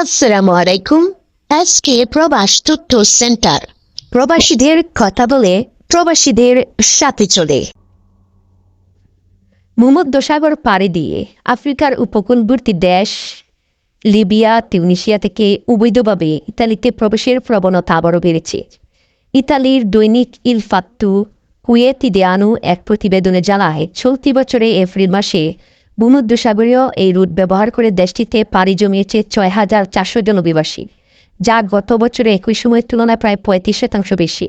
আসসালামু আলাইকুম। আজকে প্রবাস তথ্য সেন্টার। প্রবাসীদের কথা বলে প্রবাসীদের সাথে চলে। ভূমধ্যসাগর পাড়ি দিয়ে আফ্রিকার উপকূলবর্তী দেশ, লিবিয়া, তিউনিশিয়া থেকে অবৈধভাবে ইতালিতে প্রবেশের প্রবণতা আবারও বেড়েছে। ইতালির দৈনিক ইল ফাত্তু কুয়েতি দেয়ানু এক প্রতিবেদনে জানায়, চলতি বছরে এপ্রিল মাসে ভূমধ্যসাগরীয় এই রুট ব্যবহার করে দেশটিতে পাড়ি জমিয়েছে ছয় হাজার চারশো জন অভিবাসী, যা গত বছরে একই সময়ের তুলনায় প্রায় পঁয়ত্রিশ শতাংশ বেশি।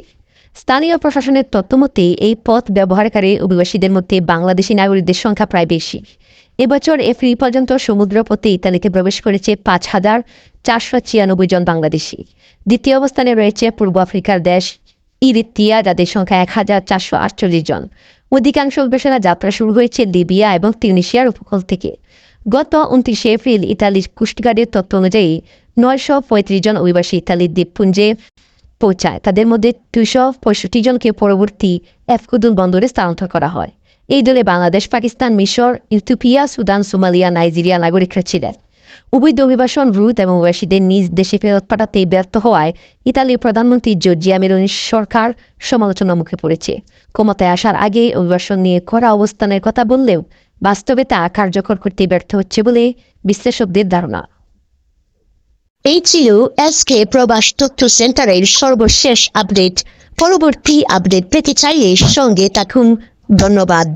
স্থানীয় প্রশাসনের তথ্যমতে এই পথ ব্যবহারকারী অভিবাসীদের মধ্যে বাংলাদেশি নাগরিকদের সংখ্যা প্রায় বেশি। এবছর এপ্রিল পর্যন্ত সমুদ্রপথে ইতালিতে প্রবেশ করেছে পাঁচ হাজার চারশো ছিয়ানব্বই জন বাংলাদেশি। দ্বিতীয় অবস্থানে রয়েছে পূর্ব আফ্রিকার দেশ ইরিত্রিয়া, যাদের সংখ্যা এক হাজার চারশো আটচল্লিশ জন। অধিকাংশ অভিবাসীরা যাত্রা শুরু হয়েছে লিবিয়া এবং তিউনিশিয়ার উপকূল থেকে। গত উনত্রিশে এপ্রিল ইতালির কুষ্টিগার্ডের তথ্য অনুযায়ী নয়শো পঁয়ত্রিশ জন অভিবাসী ইতালির দ্বীপপুঞ্জে পৌঁছায়। তাদের মধ্যে দুশো পঁয়ষট্টি জনকে পরবর্তী এফকুদুল বন্দরে স্থানান্তর করা হয়। এই দলে বাংলাদেশ, পাকিস্তান, মিশর, ইথিওপিয়া, সুদান, সোমালিয়া, নাইজেরিয়া নাগরিকরা ছিলেন। অবৈধ অভিবাসন রুট এবং অভিবাসীদের নিজ দেশে ফেরত পাঠাতে ব্যর্থ হওয়ায় ইতালির প্রধানমন্ত্রী জর্জিয়া মেলোনির সরকার সমালোচনার মুখে পড়েছে। ক্ষমতায় আসার আগে অভিবাসন নিয়ে কড়া অবস্থানের কথা বললেও বাস্তবে তা কার্যকর করতে ব্যর্থ হচ্ছে বলে বিশ্লেষকদের ধারণা। এই ছিল এসকে প্রবাস তথ্য সেন্টারের সর্বশেষ আপডেট। পরবর্তী আপডেট পেতে চাইলে সঙ্গে থাকুন। ধন্যবাদ।